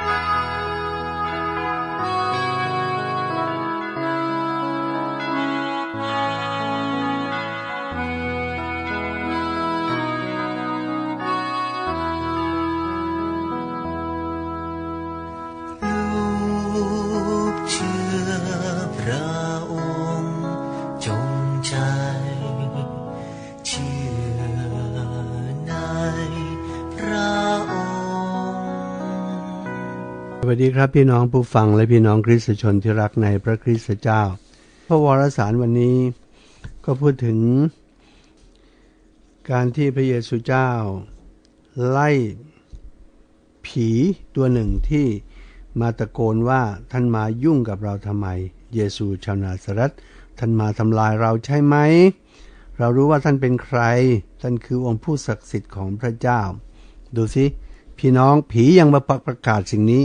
Bye. วัสดีครับพี่น้องผู้ฟังและพี่น้องคริสตชนที่รักในพระคริสตเจ้า พระวรสารวันนี้ก็พูดถึง การที่พระเยซูเจ้า ไล่ผีตัวหนึ่งที่มาตะโกนว่าท่านมายุ่งกับเราทำไม เยซูชาวนาสรัตท่านมาทำลายเราใช่ไหม เรารู้ว่าท่านเป็นใคร ท่านคือองค์ผู้ศักดิ์สิทธิ์ของพระเจ้า ดูสิพี่น้องผียังมาประกาศสิ่งนี้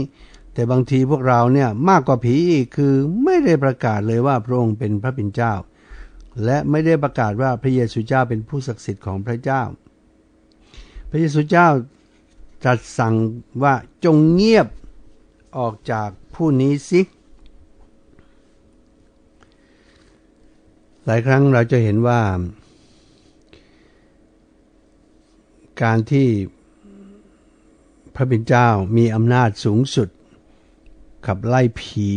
แต่บางทีพวกเราเนี่ยมากกว่าผีอีกคือไม่ได้ประกาศเลยว่าพระองค์เป็นพระเป็นเจ้า และไม่ได้ประกาศว่าพระเยซูเจ้าเป็นผู้ศักดิ์สิทธิ์ของพระเจ้า พระเยซูเจ้าตรัสสั่งว่าจงเงียบออกจากผู้นี้สิหลายครั้งเราจะเห็นว่า การที่พระเป็นเจ้ามีอำนาจสูงสุด ขับไล่ผี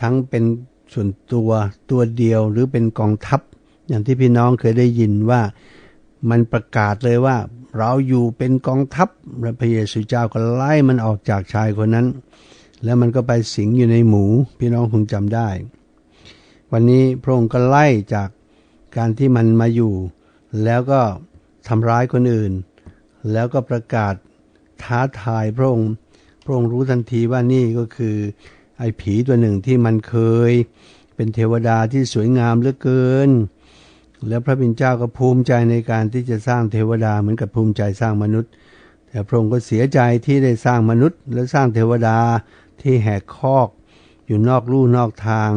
ทั้งเป็นส่วนตัวตัวเดียวหรือเป็นกองทัพ อย่างที่พี่น้องเคยได้ยินว่ามันประกาศเลยว่า เราอยู่เป็นกองทัพพระเยซูเจ้าก็ไล่มันออกจากชายคนนั้น แล้วมันก็ไปสิงอยู่ในหมู พี่น้องคงจำได้ วันนี้พระองค์ก็ไล่จากการที่มันมาอยู่ แล้วก็ทำร้ายคนอื่น แล้วก็ประกาศท้าทายพระองค์ พระองค์รู้ทันทีว่านี่ก็คือไอ้ผีตัวหนึ่งที่มันเคย เป็นเทวดาที่สวยงามเหลือเกิน แล้วพระบิณเจ้าก็ภูมิใจในการที่จะสร้างเทวดาเหมือนกับภูมิใจสร้างมนุษย์ แต่พระองค์ก็เสียใจที่ได้สร้างมนุษย์ และสร้างเทวดาที่แหกคอก อยู่นอกลู่นอกทาง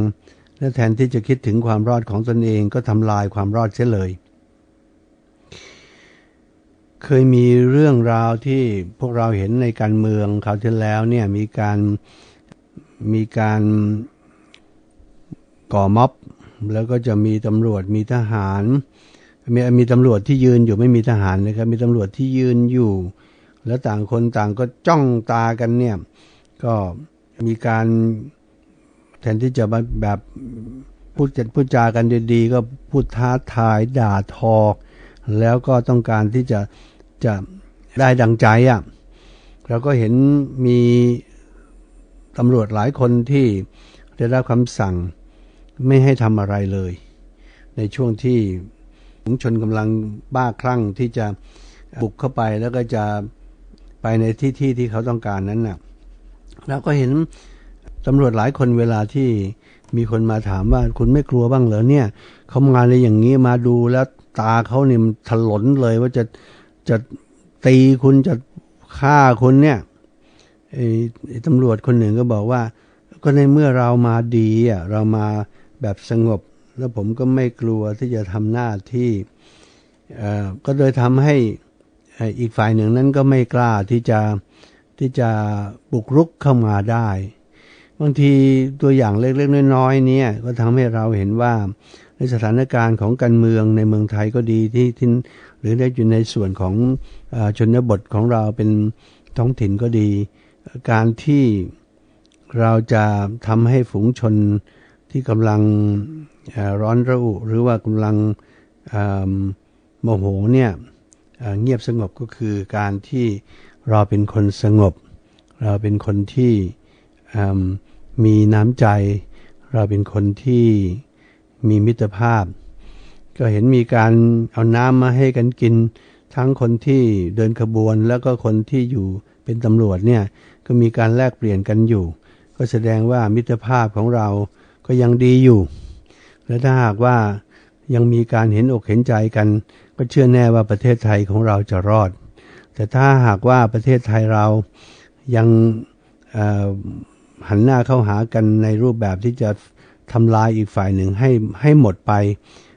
และแทนที่จะคิดถึงความรอดของตนเองก็ทำลายความรอดเสียเลย เคยมีเรื่องราวที่พวกเราเห็นในการเมืองคราวที่แล้วเนี่ยมีการมีการก่อม็อบ แล้วก็จะมีตำรวจมีทหาร มีมีตำรวจที่ยืนอยู่ไม่มีทหารนะครับ มีตำรวจที่ยืนอยู่ แล้วต่างคนต่างก็จ้องตากันเนี่ยก็มีการแทนที่จะแบบพูดพูดจากันดีๆ ก็พูดท้าทายด่าทอ แล้วก็ต้องการที่จะจะได้ดังใจอะ่ะเราก็เห็นมีตำรวจหลายคนที่ได้รับคำสั่งไม่ให้ทำอะไรเลย ในช่วงที่ฝูงชนกำลังบ้าคลั่งที่จะบุกเข้าไปแล้วก็จะไปในที่ที่ที่เขาต้องการนั้นนะ่ะเราก็เห็นตำรวจหลายคนเวลาที่มีคนมาถามว่าคุณไม่กลัวบ้างเหรอเนี่ยเขามาเลยอย่างนี้มาดูแล้ว ตาเขาเนี่ยมันถลนเลยว่าจะจะตีคุณจะฆ่าคุณเนี่ยไอ้ตำรวจคนหนึ่งก็บอกว่า ก็ในเมื่อเรามาดีอะเรามาแบบสงบ แล้วผมก็ไม่กลัวที่จะทำหน้าที่ก็เลยทำให้อีกฝ่ายหนึ่งนั้นก็ไม่กล้าที่จะที่จะบุกรุกเข้ามาได้ บางทีตัวอย่างเล็กๆน้อยๆเนี่ยก็ทำให้เราเห็นว่าในสถานการณ์ของการเมืองในเมืองไทยก็ดีที่ที่หรือได้อยู่ในส่วนของอชนบทของเราเป็นท้องถิ่นก็ดี การที่เราจะทำให้ฝูงชนที่กำลังร้อนระอุหรือว่ากำลังโมโหเนี่ยเงียบสงบก็คือการที่เราเป็นคนสงบ เราเป็นคนที่ มีน้ำใจ เราเป็นคนที่มีมิตรภาพ ก็เห็นมีการเอาน้ำมาให้กันกิน ทั้งคนที่เดินขบวนแล้วก็คนที่อยู่เป็นตำรวจเนี่ยก็มีการแลกเปลี่ยนกันอยู่ ก็แสดงว่ามิตรภาพของเราก็ยังดีอยู่ และถ้าหากว่ายังมีการเห็นอกเห็นใจกัน ก็เชื่อแน่ว่าประเทศไทยของเราจะรอด แต่ถ้าหากว่าประเทศไทยเรายัง หันหน้าเข้าหากันในรูปแบบที่จะทำลายอีกฝ่ายหนึ่งให้ให้หมดไป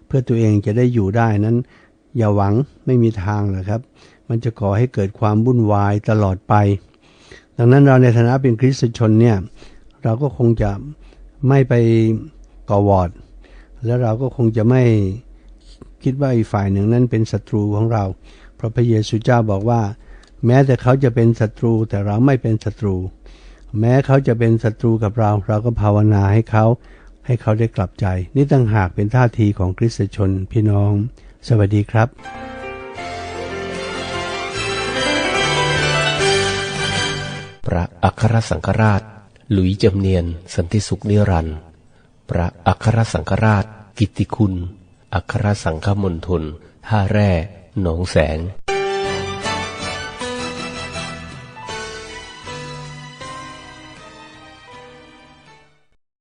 เพื่อตัวเองจะได้อยู่ได้นั้น อย่าหวังไม่มีทางหรอกครับ มันจะก่อให้เกิดความวุ่นวายตลอดไป ดังนั้นเราในฐานะเป็นคริสตชนเนี่ยเราก็คงจะไม่ไปก่อวอด แล้วเราก็คงจะไม่คิดว่าอีกฝ่ายหนึ่งนั้นเป็นศัตรูของเรา เพราะพระเยซูเจ้าบอกว่า แม้แต่เขาจะเป็นศัตรูแต่เราไม่เป็นศัตรู แม้เขาจะเป็นศัตรูกับเรา เราก็ภาวนาให้เขา ให้เขาได้กลับใจ นี่ต่างหากเป็นท่าทีของคริสตชนพี่น้อง สวัสดีครับตระอัครสังฆราช หลุยจำเนียน สันติสุขนิรันดร์พระอัครสังฆราช กิตติคุณ อัครสังฆมณฑลท่าแร่ หนองแสง